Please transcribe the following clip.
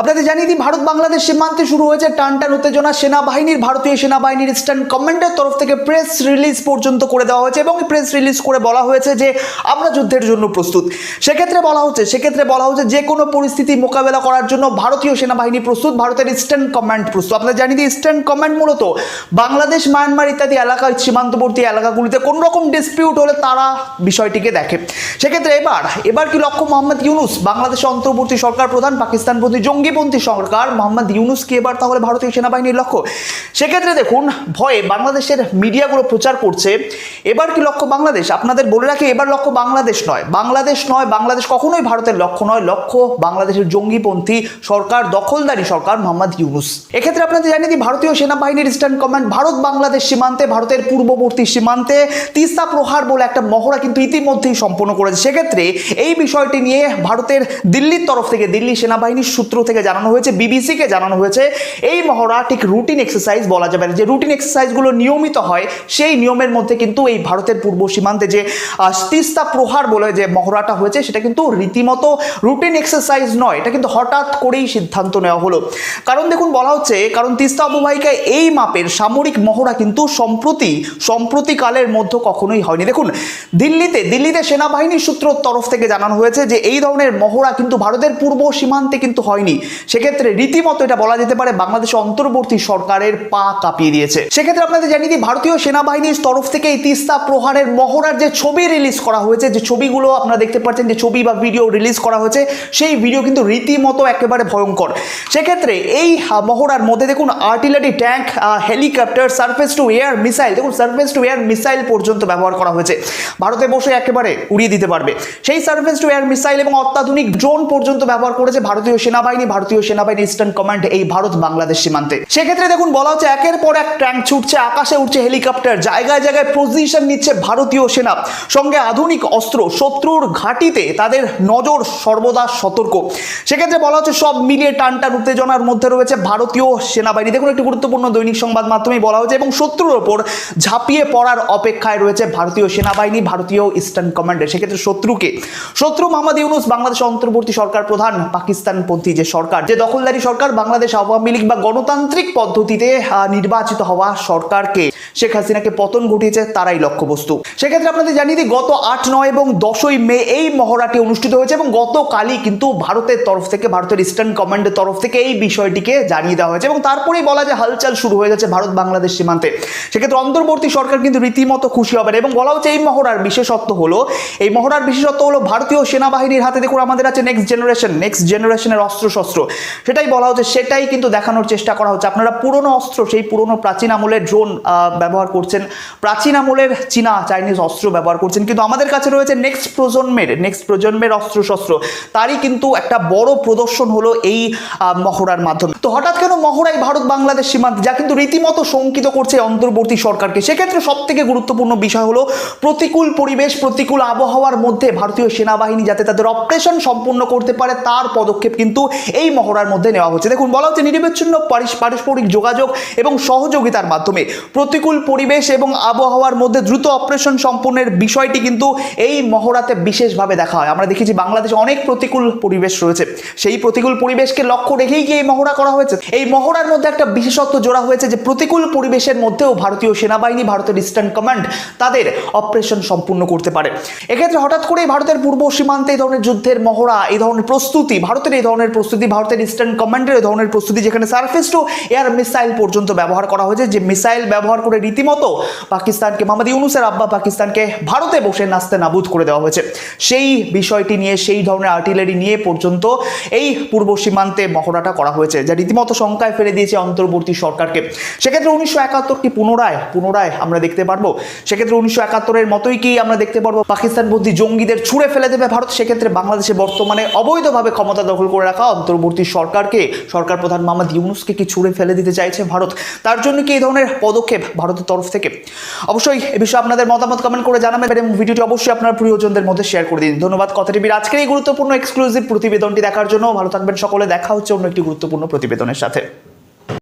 আপনাদের জানিয়ে দিই, ভারত বাংলাদেশ সীমান্তে শুরু হয়েছে টান টান উত্তেজনা। সেনাবাহিনীর, ভারতীয় সেনাবাহিনীর ইস্টার্ন কমান্ডের তরফ থেকে প্রেস রিলিজ পর্যন্ত করে দেওয়া হয়েছে এবং প্রেস রিলিজ করে বলা হয়েছে যে, আমরা যুদ্ধের জন্য প্রস্তুত। সেক্ষেত্রে বলা হচ্ছে, সেক্ষেত্রে বলা হচ্ছে যে কোনো পরিস্থিতি মোকাবেলা করার জন্য ভারতীয় সেনাবাহিনী প্রস্তুত, ভারতের ইস্টার্ন কমান্ড প্রস্তুত। আপনাদের জানিয়ে দিই, ইস্টার্ন কমান্ড মূলত বাংলাদেশ, মায়ানমার ইত্যাদি এলাকা, সীমান্তবর্তী এলাকাগুলিতে কোনো রকম ডিসপিউট হলে তারা বিষয়টিকে দেখে। সেক্ষেত্রে এবার এবার কি লক্ষ্য মোহাম্মদ ইউনুস বাংলাদেশের অন্তর্বর্তী সরকার প্রধান, পাকিস্তান প্রতি পাকিস্তানপন্থী জঙ্গিপন্থী সরকার মোহাম্মদ ইউনুস কি এবার তাহলে ভারতীয় সেনাবাহিনীর লক্ষ্য? সেক্ষেত্রে দেখুন, ভয়ে বাংলাদেশের মিডিয়াগুলো প্রচার করছে। এবার কি লক্ষ্য বাংলাদেশ? আপনাদের বলে রাখি, এবার লক্ষ্য বাংলাদেশ নয়। বাংলাদেশ নয়, বাংলাদেশ কখনোই ভারতের লক্ষ্য নয়। লক্ষ্য বাংলাদেশের জঙ্গিপন্থী সরকার, দখলদারি সরকার মোহাম্মদ ইউনুস। এক্ষেত্রে আপনাদের জানিয়ে দিই, ভারতীয় সেনাবাহিনীর ইস্টার্ন কমান্ড ভারত বাংলাদেশ সীমান্তে, ভারতের পূর্ববর্তী সীমান্তে তিস্তা প্রহার বলে একটা মহড়া কিন্তু ইতিমধ্যেই সম্পন্ন করেছে। সেক্ষেত্রে এই বিষয়টি নিয়ে ভারতের দিল্লির তরফ থেকে, দিল্লি সেনাবাহিনীর সূত্র থেকে জানানো হয়েছে, বিবিসিকে জানানো হয়েছে, এই মহড়া ঠিক রুটিন এক্সারসাইজ বলা যাবে না। যে রুটিন এক্সারসাইজগুলো নিয়মিত হয়, সেই নিয়মের মধ্যে কিন্তু এই ভারতের পূর্ব সীমান্তে যে তিস্তা প্রহার বলে যে মহড়াটা হয়েছে, সেটা কিন্তু রীতিমতো রুটিন এক্সারসাইজ নয়। এটা কিন্তু হঠাৎ করেই সিদ্ধান্ত নেওয়া হলো। কারণ দেখুন, বলা হচ্ছে, কারণ তিস্তা অববাহিকায় এই মাপের সামরিক মহড়া কিন্তু সম্প্রতি, সম্প্রতিকালের মধ্যে কখনোই হয়নি। দেখুন, দিল্লিতে দিল্লিতে সেনাবাহিনীর সূত্র তরফ থেকে জানানো হয়েছে যে এই ধরনের মহড়া কিন্তু ভারতের পূর্ব সীমান্তে কিন্তু হয়নি। সেক্ষেত্রে রীতিমতো এটা বলা যেতে পারে বাংলাদেশের অন্তর্বর্তী সরকারের পা কাঁপিয়ে দিয়েছে। সেক্ষেত্রে আপনাদের জানিয়ে দিই, ভারতীয় সেনাবাহিনীর তরফ থেকে এই তিস্তা প্রহারের মহড়ার যে ছবি রিলিজ করা হয়েছে, যে ছবিগুলো আপনারা দেখতে পাচ্ছেন, যে ছবি বা ভিডিও রিলিজ করা হয়েছে, সেই ভিডিও কিন্তু রীতিমতো একেবারে ভয়ঙ্কর। সেক্ষেত্রে এই মহড়ার মধ্যে দেখুন, artillery tank helicopter, surface to air missile, দেখুন, সার্ফেস টু এয়ার মিসাইল পর্যন্ত ব্যবহার করা হয়েছে। ভারতে বসে একেবারে উড়িয়ে দিতে পারবে। সেই সার্ফেস টু এয়ার মিসাইল এবং অত্যাধুনিক ড্রোন পর্যন্ত ব্যবহার করেছে ভারতীয় সেনাবাহিনী ভারতীয় সেনাবাহিনী ইস্টার্ন কমান্ড এই ভারত বাংলাদেশ সীমান্তে। সেক্ষেত্রে দেখুন, বলা হচ্ছে একের পর এক ট্যাঙ্ক ছুটছে, আকাশে উঠছে হেলিকপ্টার জায়গায় জায়গায় পজিশন নিচ্ছে ভারতীয় সেনা। সঙ্গে আধুনিক অস্ত্র, শত্রুর ঘাঁটিতে তাদের নজর সর্বদা সতর্ক। সেক্ষেত্রে বলা হচ্ছে সব মিলিয়ে টান টান উত্তেজনার মধ্যে রয়েছে ভারতীয় সেনাবাহিনী। দেখুন, একটি গুরুত্বপূর্ণ দৈনিক সংবাদ মাধ্যমে বলা হয়েছে, এবং শত্রুর ওপর ঝাঁপিয়ে পড়ার অপেক্ষায় রয়েছে ভারতীয় সেনাবাহিনী, ভারতীয় ইস্টার্ন কমান্ডার সেক্ষেত্রে শত্রুকে, শত্রু মোহাম্মদ ইউনুস, বাংলাদেশ অন্তর্বর্তী সরকার প্রধান, পাকিস্তানপন্থী যে সরকার যে দখলদারি সরকার বাংলাদেশ আওয়ামী লীগ বা গণতান্ত্রিক পদ্ধতিতে নির্বাচিত হওয়া সরকারকে শেখ হাসিনাকে পতন ঘটিয়েছে তারাই লক্ষ্যবস্তু। সেক্ষেত্রে আপনাদের জানিয়ে দিই, গত আট, নয় এবং দশই মে এই মহড়াটি অনুষ্ঠিত হয়েছে এবং গতকালই কিন্তু ভারতের তরফ থেকে, ভারতের ইস্টার্ন কমান্ডের তরফ থেকে এই বিষয়টিকে জানিয়ে দেওয়া হয়েছে এবং তারপরেই বলা যায় হালচাল শুরু হয়ে গেছে ভারত বাংলাদেশ সীমান্তে। সেক্ষেত্রে অন্তর্বর্তী সরকার কিন্তু রীতিমতো খুশি হবেন এবং বলা হচ্ছে এই মহড়ার বিশেষত্ব হলো, এই মহড়ার বিশেষত্ব হলো ভারতীয় সেনাবাহিনীর হাতে দেখুন আমাদের আছে নেক্সট জেনারেশন নেক্সট জেনারেশনের অস্ত্র। সেটাই বলা হচ্ছে, সেটাই কিন্তু দেখানোর চেষ্টা করা হচ্ছে। আপনারা পুরনো অস্ত্র, সেই পুরনো প্রাচীন আমলের ড্রোন ব্যবহার করছেন। প্রাচীন আমলের চীনা, চাইনিজ অস্ত্র ব্যবহার করছেন। কিন্তু আমাদের কাছে রয়েছে নেক্সট প্রজন্মের নেক্সট প্রজন্মের অস্ত্র শস্ত্র তারই কিন্তু একটা বড় প্রদর্শন হলো এই মহড়ার মাধ্যমে। তো হঠাৎ কেন মহড়াই ভারত বাংলাদেশ সীমান্তে, যা কিন্তু রীতিমতো শঙ্কিত করছে অন্তর্বর্তী সরকারকে? সেক্ষেত্রে সব থেকে গুরুত্বপূর্ণ বিষয় হলো প্রতিকূল পরিবেশ, প্রতিকূল আবহাওয়ার মধ্যে ভারতীয় সেনাবাহিনী যাতে তাদের অপারেশন সম্পূর্ণ করতে পারে, তার পদক্ষেপ কিন্তু এই মহড়ার মধ্যে নেওয়া হচ্ছে। দেখুন, বলা হচ্ছে নিরবিচ্ছিন্ন পারস্পরিক যোগাযোগ এবং সহযোগিতার মাধ্যমে প্রতিকূল পরিবেশ এবং আবহাওয়ার মধ্যে দ্রুত অপারেশন সম্পূর্ণের বিষয়টি কিন্তু এই মহড়াতে বিশেষভাবে দেখা হয়। আমরা দেখেছি বাংলাদেশে অনেক প্রতিকূল পরিবেশ রয়েছে। সেই প্রতিকূল পরিবেশকে লক্ষ্য রেখেই কি এই মহড়া করা হয়েছে? এই মহড়ার মধ্যে একটা বিশেষত্ব জোড়া হয়েছে যে প্রতিকূল পরিবেশের মধ্যেও ভারতীয় সেনাবাহিনী, ভারতের ইস্টার্ন কমান্ড তাদের অপারেশন সম্পূর্ণ করতে পারে। এক্ষেত্রে হঠাৎ করেই ভারতের পূর্ব সীমান্তে এই ধরনের যুদ্ধের মহড়া, এই ধরনের প্রস্তুতি, ভারতের এই ধরনের প্রস্তুতি ভারতের ইস্টার্ন কমান্ডের ধরনের প্রস্তুতি যেখানে সার্ফেস টু এয়ার মিসাইল পর্যন্ত ব্যবহার করা হয়েছে, যে মিসাইল ব্যবহার করে রীতিমতো পাকিস্তানকে মোহাম্মদ ইউনুসের আব্বা পাকিস্তানকে ভারতে বসে নাস্তে নাবুদ করে দেওয়া হয়েছে। সেই বিষয়টি নিয়ে, সেই ধরনের আর্টিলারি নিয়ে পর্যন্ত এই পূর্ব সীমান্তে মহড়াটা করা হয়েছে, যা রীতিমতো শঙ্কায় ফেলে দিয়েছে অন্তর্বর্তী সরকারকে। সেক্ষেত্রে উনিশশো একাত্তর কি পুনরায় পুনরায় আমরা দেখতে পারব? সেক্ষেত্রে উনিশশো একাত্তরের মতোই কি আমরা দেখতে পারব? পাকিস্তান বুদ্ধি জঙ্গিদের ছুড়ে ফেলে দেবে ভারত? সেক্ষেত্রে বাংলাদেশে বর্তমানে অবৈধভাবে ক্ষমতা দখল করে রাখা অন্তর্বর্তী সরকারকে, সরকার প্রধান মোহাম্মদ ইউনুসকে কি ছুড়ে ফেলে দিতে চাইছে ভারত? তার জন্য কি এই ধরনের পদক্ষেপ ভারতের তরফ থেকে? অবশ্যই এ বিষয়ে আপনাদের মতামত কমেন্ট করে জানাবেন এবং ভিডিওটি অবশ্যই আপনার প্রিয়জনদের মধ্যে শেয়ার করে দিন। ধন্যবাদ কথা টিভির আজকের এই গুরুত্বপূর্ণ এক্সক্লুসিভ প্রতিবেদনটি দেখার জন্য। ভালো থাকবেন সকলে। দেখা হচ্ছে অন্য একটি গুরুত্বপূর্ণ প্রতিবেদনের সাথে।